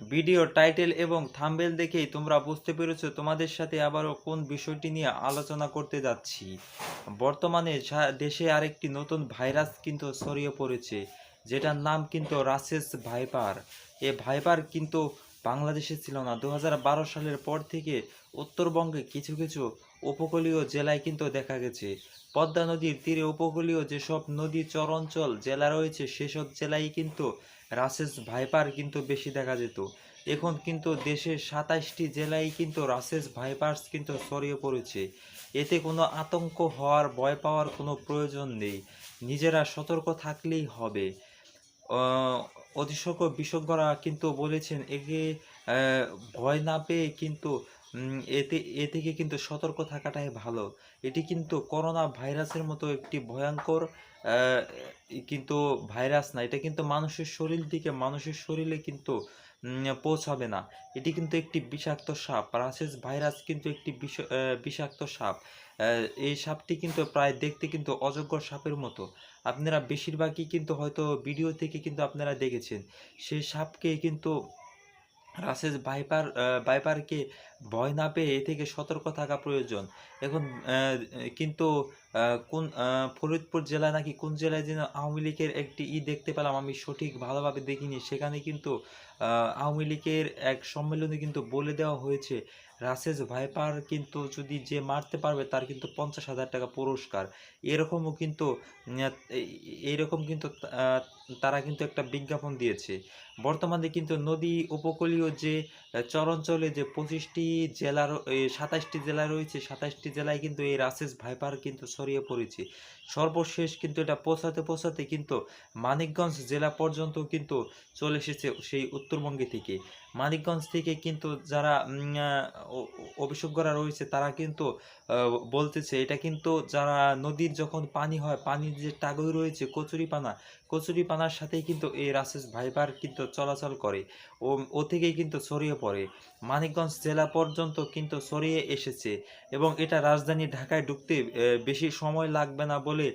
Video, title এবং thumbnail দেখেই তোমরা বুঝতে পেরেছ তোমাদের সাথে আবারও কোন বিষয়টি নিয়ে আলোচনা করতে যাচ্ছি। বর্তমানে দেশে আরেকটি নতুন ভাইরাস কিন্তু ছড়িয়ে পড়েছে, যেটার নাম কিন্তু রাসেস ভাইপার। এ ভাইপার কিন্তু বাংলাদেশে ছিল না। দু হাজার বারো সালের পর থেকে উত্তরবঙ্গে কিছু কিছু উপকূলীয় জেলায় কিন্তু দেখা গেছে। পদ্মা নদীর তীরে উপকূলীয় যেসব নদী চরাঞ্চল জেলা রয়েছে, সেসব জেলায় কিন্তু রাসেস ভাইপার কিন্তু বেশি দেখা যেত। এখন কিন্তু দেশের সাতাশটি জেলায় কিন্তু রাসেস ভাইপার্স কিন্তু ছড়িয়ে পড়েছে। এতে কোনো আতঙ্ক হওয়ার, ভয় পাওয়ার কোনো প্রয়োজন নেই। নিজেরা সতর্ক থাকলেই হবে। অধিশজ্ঞ বিশেষজ্ঞরা কিন্তু বলেছেন, একে ভয় না পেয়ে কিন্তু এতে, এ থেকে কিন্তু সতর্ক থাকাটাই ভালো। এটি কিন্তু করোনা ভাইরাসের মতো একটি ভয়ঙ্কর কিন্তু ভাইরাস না। এটা কিন্তু মানুষের শরীর থেকে মানুষের শরীরে কিন্তু পৌঁছাবে না। এটি কিন্তু একটি বিষাক্ত সাপ। রাসেস ভাইরাস কিন্তু একটি বিষ- বিষাক্ত সাপ। এই সাপটি কিন্তু প্রায় দেখতে কিন্তু অযোগ্য সাপের মতো। আপনারা বেশিরভাগই কিন্তু হয়তো ভিডিও থেকে কিন্তু আপনারা দেখেছেন। সেই সাপকে কিন্তু রাসেস ভাইপার ভাইপারকে ভয় না পেয়ে এ থেকে সতর্ক থাকা প্রয়োজন। এখন কিন্তু কোন ফরিদপুর জেলা নাকি কোন জেলায় যেন আওয়ামী লীগের একটি ই দেখতে পেলাম আমি সঠিক ভালোভাবে দেখিনি। সেখানে কিন্তু আওয়ামী লীগের এক সম্মেলনে কিন্তু বলে দেওয়া হয়েছে, রাসেস ভাইপার কিন্তু যদি যে মারতে পারবে তার কিন্তু পঞ্চাশ হাজার টাকা পুরস্কার। এরকমও কিন্তু এইরকম কিন্তু তারা কিন্তু একটা বিজ্ঞাপন দিয়েছে। বর্তমানে কিন্তু নদী উপকূলীয় যে চরাঞ্চলে যে পঁচিশটি জেলা সাতাশটি জেলা রয়েছে সাতাশটি জেলায় কিন্তু এই রাসেস ভাইপার কিন্তু ছড়িয়ে পড়েছে। সর্বশেষ কিন্তু এটা পৌঁছাতে পৌঁছাতে কিন্তু মানিকগঞ্জ জেলা পর্যন্ত কিন্তু চলে এসেছে সেই উত্তরবঙ্গে থেকে। মানিকগঞ্জ থেকে কিন্তু যারা উম, আহ, অ- অবিশেষজ্ঞরা রয়েছে তারা কিন্তু বলতেছে এটা কিন্তু যারা নদীর যখন পানি হয় পানির যে টাগই রয়েছে কচুরিপানা কচুরিপানার সাথেই কিন্তু এই রাসেস ভাইপার কিন্তু চলাচল করে। ও ও থেকেই কিন্তু ছড়িয়ে পড়ে। মানিকগঞ্জ জেলা পর্যন্ত কিন্তু ছড়িয়ে এসেছে এবং এটা রাজধানী ঢাকায় ঢুকতে বেশি সময় লাগবে না বলে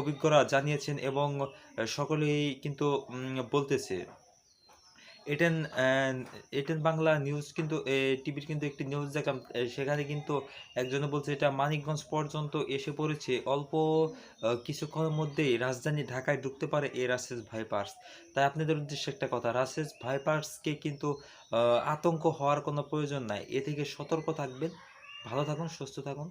অভিজ্ঞরা জানিয়েছেন এবং সকলেই কিন্তু বলতেছে। এটেন এটেন বাংলা নিউজ কিন্তু টিভির কিন্তু একটি নিউজ দেখলাম সেখানে কিন্তু একজনে বলছে, এটা মানিকগঞ্জ পর্যন্ত এসে পড়েছে। অল্প কিছুক্ষণের মধ্যেই রাজধানী ঢাকায় ঢুকতে পারে এই রাসেস ভাইপার্স। তাই আপনাদের উদ্দেশ্যে একটা কথা, রাসেস ভাইপার্সকে কিন্তু আতঙ্ক হওয়ার কোনো প্রয়োজন নাই। এ থেকে সতর্ক থাকবেন। ভালো থাকুন, সুস্থ থাকুন।